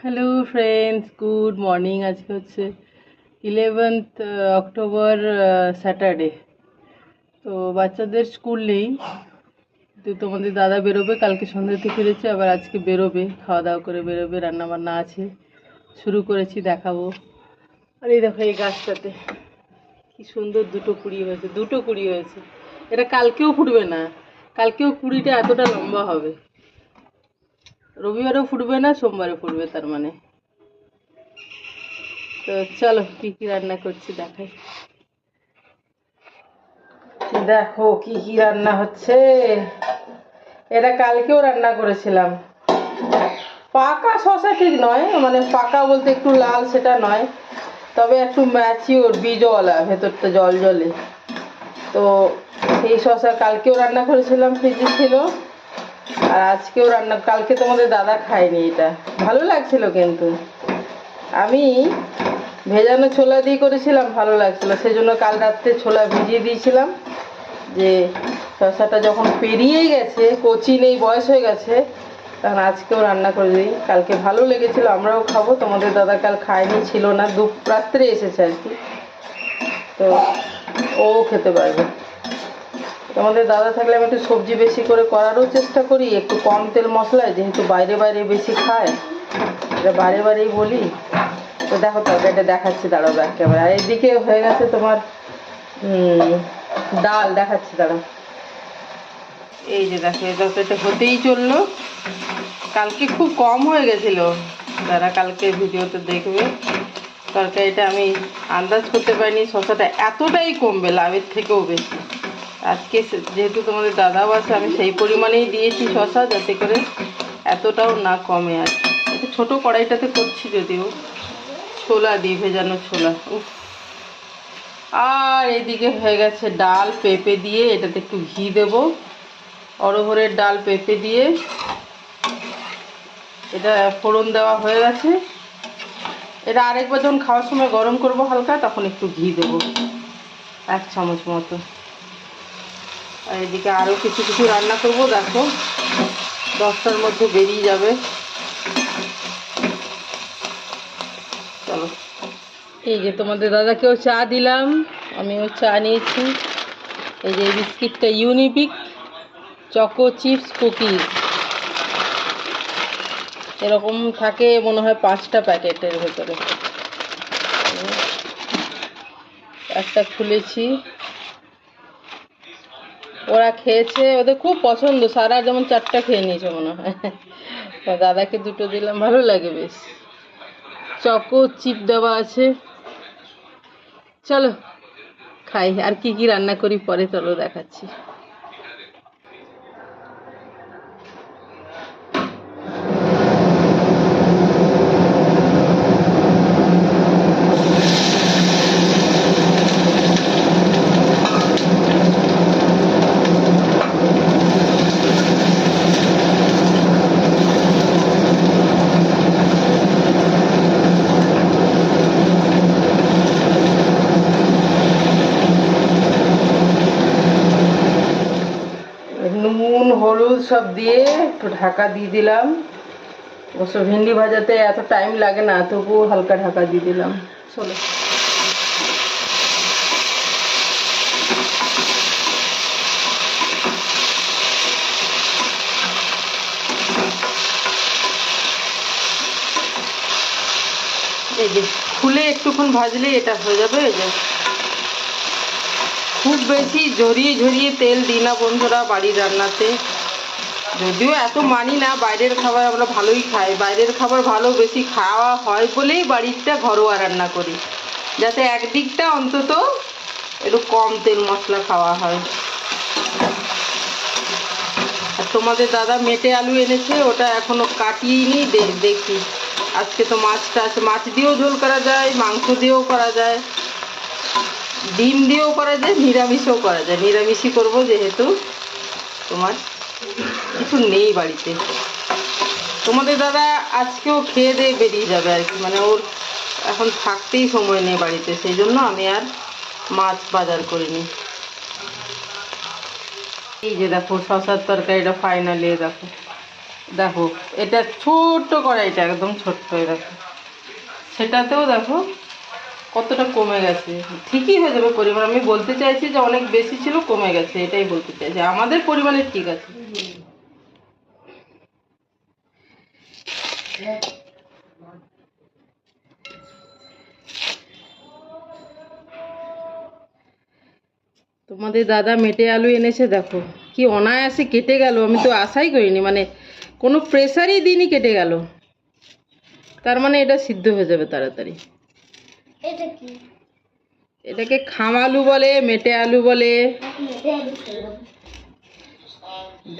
Hello friends good morning আজকে হচ্ছে eleventh October Saturday তো বাচ্চাদের স্কুল নেই। তো তোমাদের দাদা বেরোবে, কালকে সন্ধ্যেতে ফিরেছে, আবার আজকে বেরোবে। খাওয়া দাওয়া করে বেরোবে রান্না বান্না আছে। শুরু করেছি, দেখাবো। আর এই দেখো এই গাছটাতে। কি সুন্দর দুটো কুড়ি হয়েছে, দুটো কুড়ি হয়েছে। এটা কালকেও ফুটবে না। কালকেও কুড়িটা এতটা লম্বা হবে। রবিবারও ফুটবে না সোমবারে ফুটবে তার মানে। তো চলো, কি কি রান্না করছি দেখাই। দেখো, কি কি রান্না হচ্ছে। এটা কালকেও রান্না করেছিলাম। পাকা শশা ঠিক নয় মানে পাকা বলতে একটু লাল সেটা নয়। তবে একটু ম্যাচিওর বীজওয়ালা, ভেতরটা জল জলে। তো সেই শশা কালকেও রান্না করেছিলাম, ফ্রিজে ছিল। আর আজকেও রান্না, কালকে তোমাদের দাদা খায়নি এটা। ভালো লাগছিল কিন্তু। আমি ভেজানো ছোলা দিয়ে করেছিলাম, ভালো লাগছিল। সেই জন্য কাল রাত্রে ছোলা ভিজিয়ে দিয়েছিলাম যে শসাটা যখন পেরিয়েই গেছে, কচি নেই, বয়স হয়ে গেছে, তখন আজকেও রান্না করে দিই। কালকে ভালো লেগেছিল, আমরাও খাব। তোমাদের দাদা কাল খায়নি, ছিল না দু রাত্রে এসেছে আর কি। তো ও খেতে পারবে। তোমাদের দাদা থাকলে আমি একটু সবজি বেশি করে করারও চেষ্টা করি, একটু কম তেল মশলায়, যেহেতু বাইরে বাইরে বেশি খায়। এটা বারে বারেই বলি। তো দেখো তরকারিটা দেখাচ্ছি দাঁড়াও একেবারে। আর এদিকে হয়ে গেছে তোমার ডাল দেখাচ্ছি দাঁড়াও। এই যে দেখো, এই তরকারিটা হতেই চলল। কালকে খুব কম হয়ে গেছিল। যারা কালকে ভিডিওতে দেখবে। তরকারিটা আমি আন্দাজ করতে পারিনি শশাটা এতটাই কমবে, লাভের থেকেও বেশি। আজকে যেহেতু তোমাদের দাদাও আছে, আমি সেই পরিমাণেই দিয়েছি শশা, যাতে করে এতটাও না কমে আর কি। একটু ছোটো কড়াইটাতে করছি যদিও। ছোলা দিয়ে ভেজানো ছোলা আর এদিকে হয়ে গেছে ডাল পেঁপে দিয়ে, এটাতে একটু ঘি দেব। অরহরের ডাল পেঁপে দিয়ে। এটা ফোড়ন দেওয়া হয়ে গেছে। এটা আরেকবার যখন খাওয়ার সময় গরম করব হালকা, তখন একটু ঘি দেব। এক চামচ মতো। আর এদিকে আরও কিছু কিছু রান্না করব, দেখো। দশটার মধ্যে বেরিয়ে যাবে। চলো। এই যে তোমাদের দাদাকেও চা দিলাম, আমিও চা নিয়েছি। এই যে বিস্কিটটা ইউনিবিক, চকো চিপস কুকিজ। এরকম থাকে, মনে হয় পাঁচটা প্যাকেটের ভেতরে। একটা খুলেছি। ওরা খেয়েছে, ওদের খুব পছন্দ, সারা যেমন চারটা খেয়ে নিয়েছে মনে হয়। দাদাকে দুটো দিলাম, ভালো লাগে বেশ। চকো চিপ দেওয়া আছে। চলো, খাই, আর কি কি রান্না করি পরে, চলো দেখাচ্ছি। সব দিয়ে একটু ঢাকা দিয়ে দিলাম। অবশ্য ভেন্ডি ভাজাতে এত টাইম লাগে না, তবুও হালকা ঢাকা দিয়ে দিলাম। চলো। এই খুলে একটুক্ষণ ভাজলে এটা হয়ে যাবে, এই খুব বেশি ঝরিয়ে ঝরিয়ে তেল দিই না বন্ধুরা বাড়ির রান্নাতে। যদিও এত মানি না, বাইরের খাবার আমরা ভালোই খাই। বাইরের খাবার ভালো বেশি খাওয়া হয় বলেই বাড়িরটা ঘরোয়া রান্না করি। যাতে একদিকটা অন্তত একটু কম তেল মশলা খাওয়া হয়। আর তোমাদের দাদা মেটে আলু এনেছে, ওটা এখনও কাটিয়েই দে- দেখি। আজকে তো মাছটা আছে মাছ দিয়েও ঝোল করা যায়, মাংস দিয়েও করা যায়। ডিম দিয়েও করা যায়, নিরামিষও করা যায়। নিরামিষই করব যেহেতু তোমার। কিছু নেই বাড়িতে। তোমাদের দাদা আজকেও খেয়ে দিয়ে বেরিয়ে যাবে আর কি। মানে ওর এখন থাকতেই সময় নেই বাড়িতে, সেই জন্য আমি আর মাছ বাজার করিনি। এই যে দেখো, শশার তরকারিটা ফাইনালি দেখো। দেখো, এটা ছোট্ট কড়াইটা, একদম ছোট্ট দেখো। সেটাতেও দেখো কতটা কমে গেছে? ঠিকই হয়ে যাবে পরিমাণ। আমি বলতে চাইছি যে অনেক বেশি ছিল, কমে গেছে, এটাই বলতে চাইছি। আমাদের পরিমাণে ঠিক আছে। তোমাদের দাদা মেটে আলু এনেছে, দেখো। কি অনায়াসে কেটে গেল, আমি তো আশাই করিনি। মানে কোনো প্রেসারই দিনই কেটে গেল। তার মানে এটা সিদ্ধ হয়ে যাবে তাড়াতাড়ি। এটা কি? এটাকে খাম আলু বলে মেটে আলু বলে।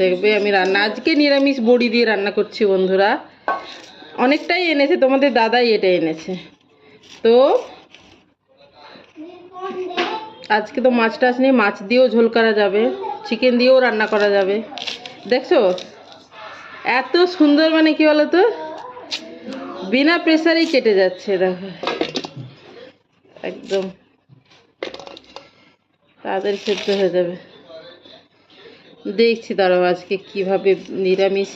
দেখবে আমি রান্না আজকে নিরামিষ বড়ি দিয়ে রান্না করছি বন্ধুরা। অনেকটাই এনেছে তোমাদের দাদাই এটা এনেছে। তো আজকে তো মাছ টাছ নেই মাছ দিয়েও ঝোল করা যাবে চিকেন দিয়েও রান্না করা যাবে। দেখছ? এত সুন্দর মানে কি বলো তো বিনা প্রেসারেই কেটে যাচ্ছে দেখো। একদম তাড়াতাড়ি সেদ্ধ হয়ে যাবে। দেখছি দাঁড়াও আজকে কীভাবে নিরামিষ।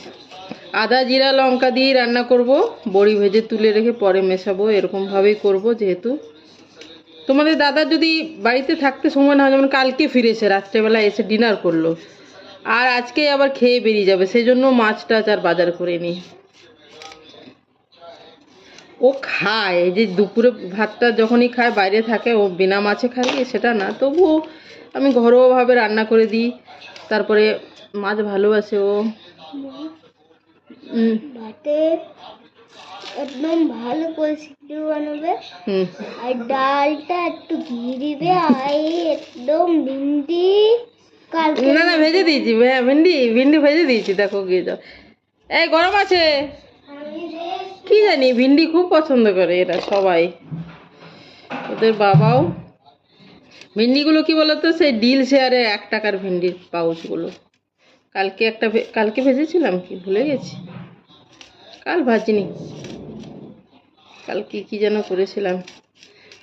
আদা, জিরা, লঙ্কা দিয়ে রান্না করব। বড়ি ভেজে তুলে রেখে পরে মেশাবো। এরকমভাবেই করব যেহেতু। তোমাদের দাদা যদি বাড়িতে থাকতে সময় না হয়, যেমন কালকে ফিরেছে, রাত্রেবেলা এসে ডিনার করল। আর আজকে আবার খেয়ে বেরিয়ে যাবে। সেই জন্য মাছ টাছ আর বাজার করে নি ও খায় যে দুপুরে ভাতটা যখনই খায় বাইরে থাকে ও বিনা মাছে খায় সেটা না। তবুও আমি ঘরোয়াভাবে রান্না করে দিই। তারপরে মাছ ভালোবাসে ও। ভাতে একদম ভালো করে সিদ্ধ বানাবে আর ডালটা একটু ঘি দিবে আর একদম ভিন্ডি না না ভেজে দিয়েছি ভে- ভিন্ডি ভিন্ডি ভেজে দিয়েছি দেখো গিয়ে যাও এই গরম আছে। কি জানি, ভিন্ডি খুব পছন্দ করে এরা সবাই। ওদের বাবাও। ভিন্ডিগুলো কি বলতো, সেই ডিল শেয়ারে এক টাকার ভিন্ডির পাউচগুলো। কালকে একটা কালকে ভেজেছিলাম কি, ভুলে গেছি। কাল ভাজিনি। কালকে কি যেন করেছিলাম।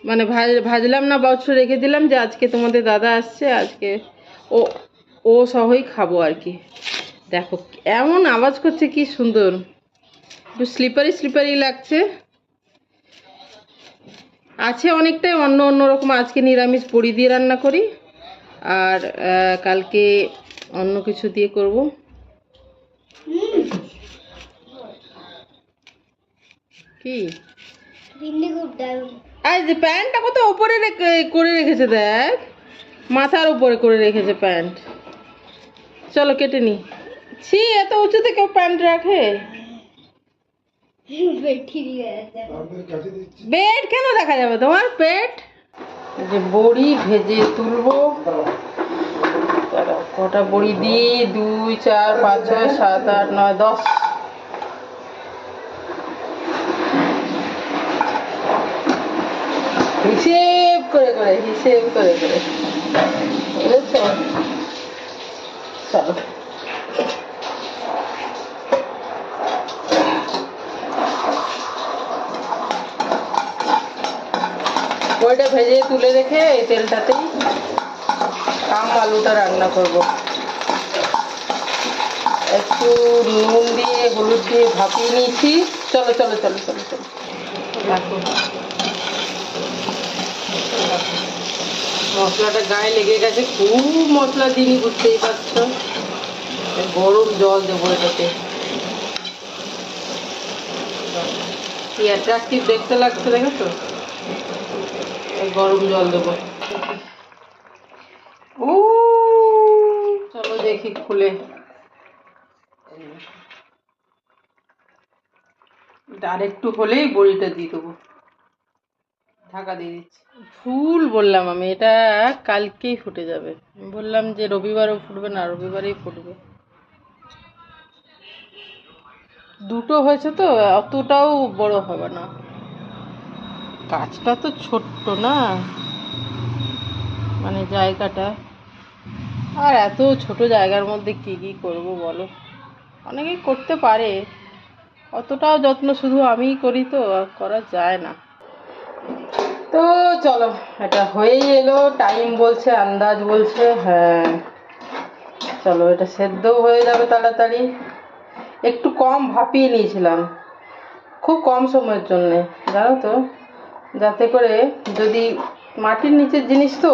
মানে ভাজ ভাজলাম না, বাউচ রেখে দিলাম যে আজকে তোমাদের দাদা আসছে, আজকে ও ও সহই খাব আর কি। দেখো, এমন আওয়াজ করছে কি সুন্দর। একটু স্লিপারি স্লিপারি লাগছে। আছে অনেকটাই অন্য অন্য রকম। আজকে নিরামিষ বড়ি দিয়ে রান্না করি। আর কালকে অন্য কিছু দিয়ে করব। কি? আর যে প্যান্টটা কত ওপরে করে রেখেছে দেখ। মাথার উপরে করে রেখেছে প্যান্ট। চলো কেটে নি। ছি এত উঁচুতে কেউ প্যান্ট রাখে? পেট কেন দেখা যাবে তোমার? পেট? যে বড়ি ভেজে তুলবো। কটা বড়ি? দিই দুই চার পাঁচ ছয় সাত আট নয় দশ। হিসেব করে করে হিসেব করে করে। বুঝেছ? চলো। ওইটা ভেজে তুলে রেখে এই তেলটাতেই আম, আলুটা রান্না করব। একটু নুন দিয়ে, হলুদ দিয়ে ভাপিয়ে নিয়েছি। চলো চলো চলো চলো চলো। মশলাটা গায়ে লেগে গেছে। খুব মশলা দিনই বুঝতেই পারছ। গরম জল দেবো এটাতে। কি অ্যাট্রাকটিভ দেখতে লাগছে দেখেছ? গরম জল দেবো। ও চলো দেখি খুলে। আর একটু হলেই বড়িটা দিয়ে দেবো। ঢাকা দিয়ে দিচ্ছি। ফুল বললাম আমি এটা কালকেই ফুটে যাবে। বললাম যে রবিবারও ফুটবে না রবিবারেই ফুটবে। দুটো হয়েছে তো অতটাও বড় হবে না। গাছটা তো ছোট্ট না। মানে জায়গাটা। আর এত ছোট জায়গার মধ্যে কি কি করব বলো? অনেকেই করতে পারে। অতটাও যত্ন শুধু আমিই করি তো করা যায় না। তো চলো, এটা হয়েই এলো। টাইম বলছে, আন্দাজ বলছে হ্যাঁ। চলো, এটা সেদ্ধও হয়ে যাবে তাড়াতাড়ি। একটু কম ভাপিয়ে নিয়েছিলাম। খুব কম সময়ের জন্যে, জানো তো? যাতে করে যদি মাটির নিচের জিনিস তো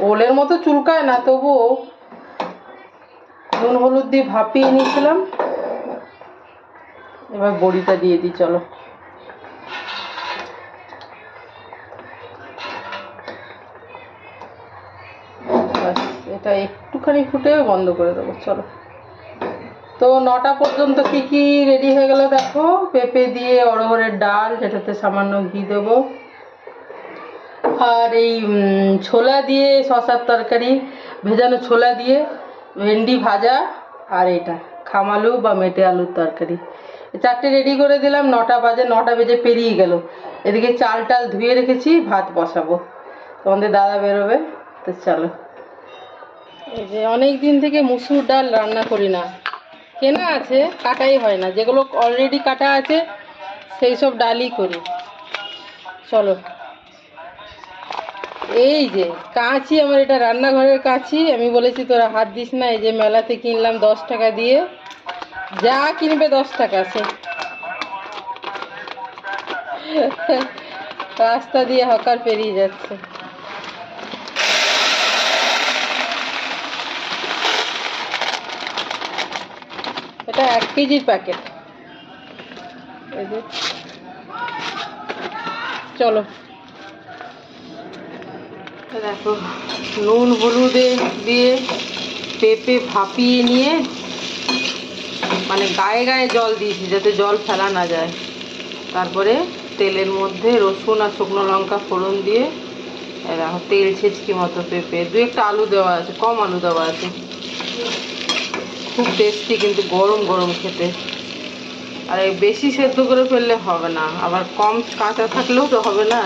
ওলের মতো চুলকায় না, তবুও নুন, হলুদ দিয়ে ভাপিয়ে নিয়েছিলাম। এবার বড়িটা দিয়ে দিই, চলো। এটা একটুখানি ফুটে বন্ধ করে দেবো, চলো। তো নটা পর্যন্ত কি কি রেডি হয়ে গেল দেখো? পেঁপে দিয়ে অড়হরের ডাল যেটাতে সামান্য ঘি দেবো। আর এই ছোলা দিয়ে শশার তরকারি, ভেজানো ছোলা দিয়ে ভেন্ডি ভাজা, আর এটা খামালু বা মেটে আলুর তরকারি। চারটে রেডি করে দিলাম, নটা বাজে, নটা বেজে পেরিয়ে গেল। এদিকে চাল টাল ধুয়ে রেখেছি, ভাত বসাবো। তোমাদের দাদা বেরোবে, তো চলো। এই যে অনেক দিন থেকে মুসুর ডাল রান্না করি না। কেনা আছে, কাটাই হয় না। যেগুলো অলরেডি কাটা আছে, সেই সব ডালই করি। চলো। এই যে, কাঁচি, আমার এটা রান্নাঘরের কাঁচি। আমি বলেছি তোরা হাত দিস না, এই যে মেলাতে কিনলাম দশ টাকা দিয়ে। যা কিনবে দশ টাকা, সে। রাস্তা দিয়ে হকার পেরিয়ে যাচ্ছে। এটা এক কেজির প্যাকেট চলো। দেখো, নুন হলুদে দিয়ে পেঁপে ভাপিয়ে নিয়ে মানে গায়ে গায়ে জল দিয়েছি যাতে জল ফেলা না যায়। তারপরে তেলের মধ্যে রসুন আর শুকনো লঙ্কা ফোড়ন দিয়ে তেল ছেচকি মতো পেঁপে, দু একটা আলু দেওয়া আছে, কম আলু দেওয়া আছে। খুব টেস্টি কিন্তু গরম গরম খেতে। আর বেশি সেদ্ধ করে ফেললে হবে না। আবার কম কাঁচা থাকলেও তো হবে না।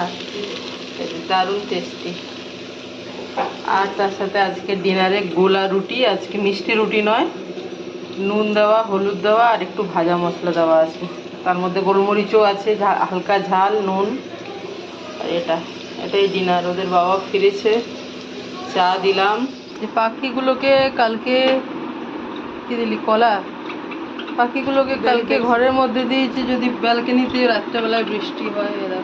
দারুণ টেস্টি আর তার সাথে আজকে ডিনারে গোলা রুটি, আজকে মিষ্টি রুটি নয়। নুন দেওয়া, হলুদ দেওয়া আর একটু ভাজা মশলা দেওয়া আছে। তার মধ্যে গোলমরিচও আছে হালকা ঝাল, নুন। আর এটা, এটাই ডিনার ওদের বাবা ফিরেছে। চা দিলাম। যে পাখিগুলোকে কালকে কি দিলি কলা? পাখিগুলোকে কালকে ঘরের মধ্যে দিয়েছি যদি ব্যালকনিতে রাত্রেবেলায় বৃষ্টি হয় এরা।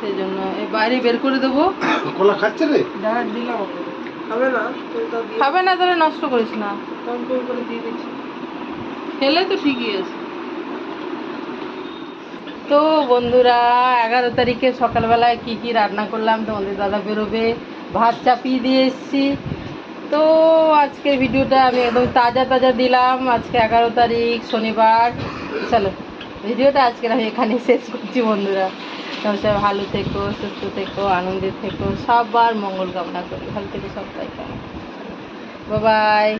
সেই জন্য এই বাইরে বের করে দেবো। কলা খাচ্ছে রে? দিলাম খাবে না? খাবে না তাহলে নষ্ট করিস না। কম কম করে দিয়ে দিচ্ছি। খেলে তো ঠিকই আছে। তো বন্ধুরা এগারো তারিখে সকালবেলায় কি কি রান্না করলাম তোমাদের দাদা বেরোবে। ভাত চাপিয়ে দিয়ে এসেছি। তো আজকের ভিডিওটা আমি একদম তাজা তাজা দিলাম। আজকে এগারো তারিখ, শনিবার। চলো, ভিডিওটা আজকের আমি এখানে শেষ করছি বন্ধুরা। সবাই ভালো থেকো, সুস্থ থেকো, আনন্দে থেকো। সবার মঙ্গল কামনা করি। ভালো থেকে সবাই কেমন বাবাই